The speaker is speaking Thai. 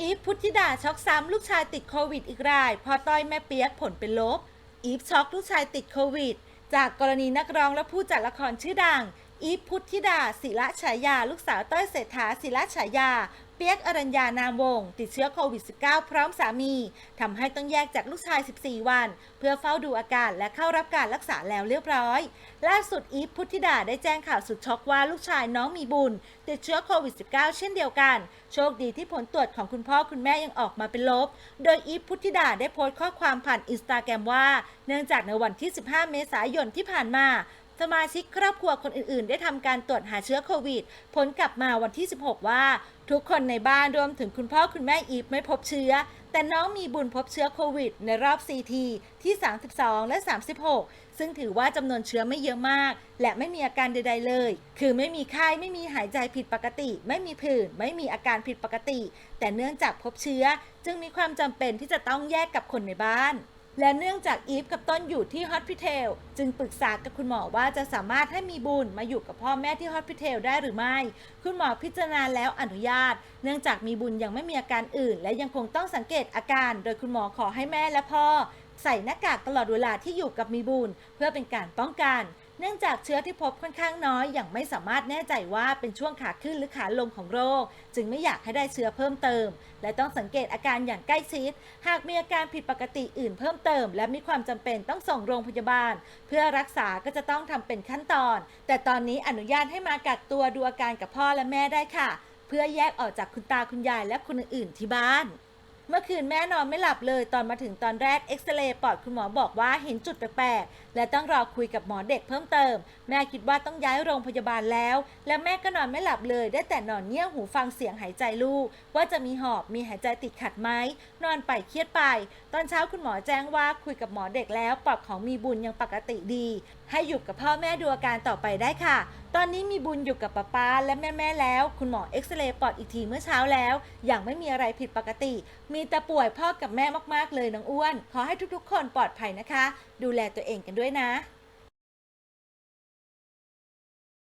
อีฟพุทธิดาช็อกซ้ำลูกชายติดโควิด อีกรายพอต้อยแม่เปียกผลเป็นลบ อีฟช็อกลูกชายติดโควิด จากกรณีนักร้องและผู้จัดละครชื่อดัง อีฟพุทธิดาศิระฉายา ลูกสาวต้อยเศรษฐาศิระฉายา เปียกอรัญญานามวงศ์ติดเชื้อโควิด -19 พร้อมสามีทำให้ต้องแยกจากลูกชาย 14 วัน เพื่อเฝ้าดูอาการและเข้ารับการรักษาแล้วเรียบร้อย ล่าสุดอีฟพุทธิดาได้แจ้งข่าวสุดช็อกว่าลูกชายน้องมีบุญ ติดเชื้อโควิด -19 เช่นเดียวกัน โชคดีที่ผลตรวจของคุณพ่อคุณแม่ยังออกมาเป็นลบ โดยอีฟพุทธิดาได้โพสต์ข้อความผ่านอินสตาแกรมว่า เนื่องจากในวันที่ 15 เมษายนที่ผ่านมา สมาชิกครอบครัวคนอื่นๆ ได้ทำการตรวจหาเชื้อโควิด ผลกลับมาวันที่ 16 ว่า ทุกคนในบ้านรวมถึงคุณพ่อคุณแม่อีฟไม่พบเชื้อ แต่น้องมีบุญพบเชื้อโควิด ในรอบ CT ที่ 32 และ 36 ซึ่งถือว่าจำนวนเชื้อไม่เยอะมาก และไม่มีอาการใด ๆ เลย คือไม่มีไข้ไม่มีหายใจผิดปกติ ไม่มีผื่นไม่มีอาการผิดปกติ แต่เนื่องจากพบเชื้อ จึงมีความจำเป็นที่จะต้องแยกกับคนในบ้าน และเนื่องจากอีฟกับต้นอยู่ที่ฮอสพิเทลจึงปรึกษากับคุณหมอว่าจะสามารถให้มีบุญมาอยู่กับพ่อแม่ที่ฮอสพิเทลได้หรือไม่ คุณหมอพิจารณาแล้วอนุญาต เนื่องจากมีบุญยังไม่มีอาการอื่น และยังคงต้องสังเกตอาการ โดยคุณหมอขอให้แม่และพ่อ ใส่หน้ากากตลอดเวลาที่อยู่กับมีบุญเพื่อเป็นการป้องกัน เนื่องจากเชื้อที่พบค่อนข้างน้อยอย่างไม่สามารถแน่ใจว่าเป็นช่วงขาขึ้นหรือขาลงของโรค จึงไม่อยากให้ได้เชื้อเพิ่มเติม และต้องสังเกตอาการอย่างใกล้ชิด หากมีอาการผิดปกติอื่นเพิ่มเติม และมีความจำเป็นต้องส่งโรงพยาบาล เพื่อรักษาก็จะต้องทำเป็นขั้นตอน แต่ตอนนี้อนุญาตให้มากักตัวดูอาการกับพ่อและแม่ได้ค่ะ เพื่อแยกออกจากคุณตาคุณยายและคนอื่นๆที่บ้าน เมื่อคืนแม่นอนไม่หลับเลยตอนมาถึงตอนแรกเอ็กซเรย์ปอดคุณหมอบอกว่าเห็นจุดแปลกๆ และต้องรอคุยกับหมอเด็กเพิ่มเติม แม่คิดว่าต้องย้ายโรงพยาบาลแล้ว และแม่ก็นอนไม่หลับเลย ได้แต่นอนเงี่ยหูฟังเสียงหายใจลูก ว่าจะมีหอบมีหายใจติดขัดไหมนอนไปเครียดไป ตอนเช้าคุณหมอแจ้งว่าคุยกับหมอเด็กแล้วปอดของมีบุญยังปกติดี ให้อยู่กับพ่อแม่ดูอาการต่อไปได้ค่ะ ตอนนี้มีบุญอยู่กับป้าป้าและแม่แม่แล้ว คุณหมอเอ็กซเรย์ปอดอีกทีเมื่อเช้าแล้ว อย่างไม่มีอะไรผิดปกติมีแต่ป่วยพ่อกับแม่มากๆเลยน้องอ้วน ขอให้ทุกๆ คนปลอดภัยนะคะ ดูแลตัวเองกันด้วยนะ